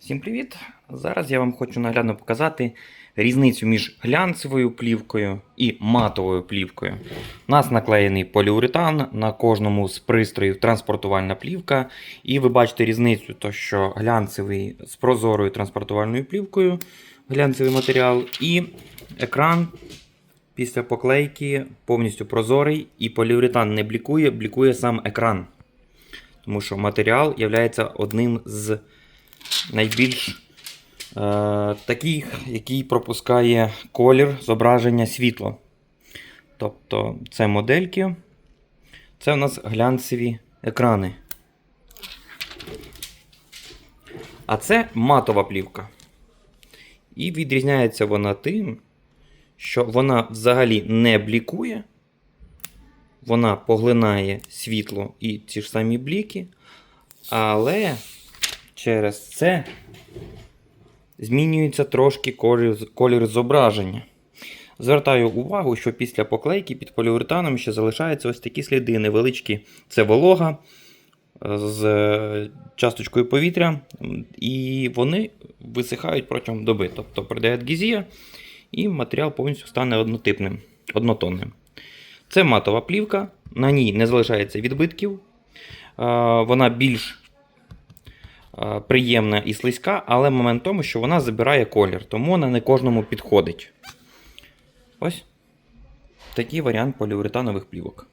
Всім привіт! Зараз я вам хочу наглядно показати різницю між глянцевою плівкою і матовою плівкою. У нас наклеєний поліуретан, на кожному з пристроїв транспортувальна плівка. І ви бачите різницю, то що глянцевий з прозорою транспортувальною плівкою, глянцевий матеріал, і екран після поклейки повністю прозорий, і поліуретан не блікує, блікує сам екран. Тому що матеріал є одним з найбільш е, таких, який пропускає колір зображення світло. Тобто це модельки, це у нас глянцеві екрани. А це матова плівка. І відрізняється вона тим, що вона взагалі не блікує, вона поглинає світло і ці ж самі бліки, але через це змінюється трошки колір, колір зображення. Звертаю увагу, що після поклейки під поліуретаном ще залишаються ось такі сліди невеличкі. Це волога е, з е, часточкою повітря, і вони висихають протягом доби. Тобто прийде адгезія, і матеріал повністю стане однотипним, однотонним. Це матова плівка, на ній не залишається відбитків. Е, Вона більш приємна і слизька, але момент в тому, що вона забирає колір, тому вона не кожному підходить. Ось такий варіант поліуретанових плівок.